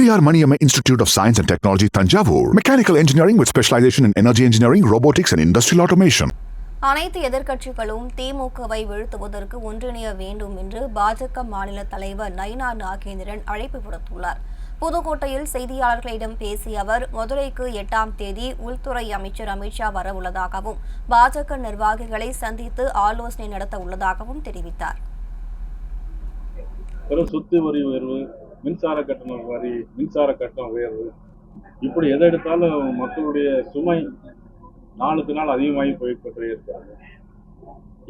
Periyar Maniyamma Institute of Science and Technology, Tanjavur. Mechanical engineering with specialization in energy engineering, robotics, and industrial automation. அனைத்து எதிர்க்கட்சிகளும் திமுகவை வீழ்த்துவதற்கு ஒன்றிணைய வேண்டும் என்று பாஜக மாநில தலைவர் நயினா நாகேந்திரன் அழைப்பு விடுத்துள்ளார் புதுக்கோட்டையில் செய்தியாளர்களிடம் பேசிய அவர் மதுரைக்கு எட்டாம் தேதி உள்துறை அமைச்சர் அமித்ஷா வரவுள்ளதாகவும் பாஜக நிர்வாகிகளை சந்தித்து ஆலோசனை நடத்த உள்ளதாகவும் தெரிவித்தார் சொத்து வரி உயர்வு மின்சார கட்டண வரி மின்சார கட்டண உயர்வு. இப்படி எதை எடுத்தாலும் மக்களுடைய சுமை நாளுக்கு நாள் அதிகமாகி போய்கொண்டே இருக்கிறாங்க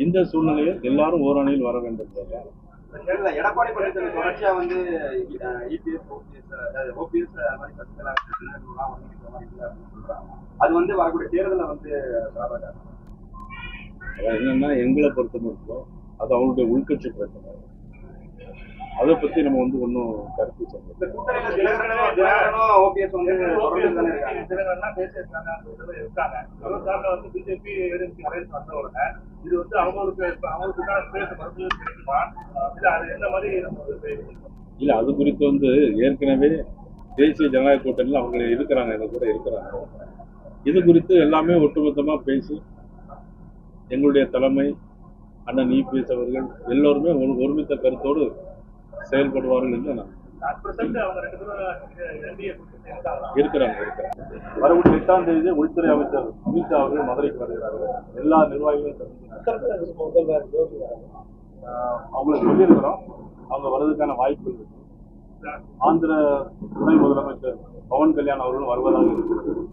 இந்த சூழ்நிலையில் எல்லாரும் ஓரணியில் வர வேண்டும் எடப்பாடி பழனிசாமி தொடர்ச்சியா வந்து இபிஎஸ் ஓபிஎஸ் ஓபிஎஸ் மாதிரி சொல்றாங்க. அது வந்து வரக்கூடிய தேர்தலை வந்து என்னன்னா எங்களை பொறுத்த மட்டும் அது அவங்களுடைய உள்கட்சி பிரச்சனை. அதை பத்தி நம்ம வந்து ஒன்றும் கருத்து சொல்ல இந்த கூட்டணியில தினகரனும் தினகரனும் ஓபிஎஸ் வந்து தானே இருக்காங்க. இது வந்து அவங்களுக்கு அவங்களுக்கான ஸ்பேஸ் மறுபடியும் கிடைக்குமா? இல்ல அது என்ன மாதிரி நம்ம இல்லை அது குறித்து வந்து ஏற்கனவே தேசிய ஜனநாயக கூட்டணியில் அவங்க இருக்கிறாங்க எங்க கூட இருக்கிறாங்க. இது குறித்து எல்லாமே ஒட்டுமொத்தமாக பேசி எங்களுடைய தலைமை அண்ணன் இபிஎஸ் அவர்கள் எல்லோருமே ஒரு ஒருமித்த கருத்தோடு செயல்படுவார்கள் என்று நான் இருக்கிறாங்க வரக்கூடிய எட்டாம் தேதி உள்துறை அமைச்சர் அமித்ஷா அவர்கள் மதுரைக்கு வருகிறார்கள். எல்லா நிர்வாகிகளும் அவங்களுக்கு சொல்லியிருக்கிறோம். அவங்க வர்றதுக்கான வாய்ப்பு இருக்கு ஆந்திர துணை முதலமைச்சர் பவன் கல்யாண் அவர்களும் வருவதாக இருக்கிறது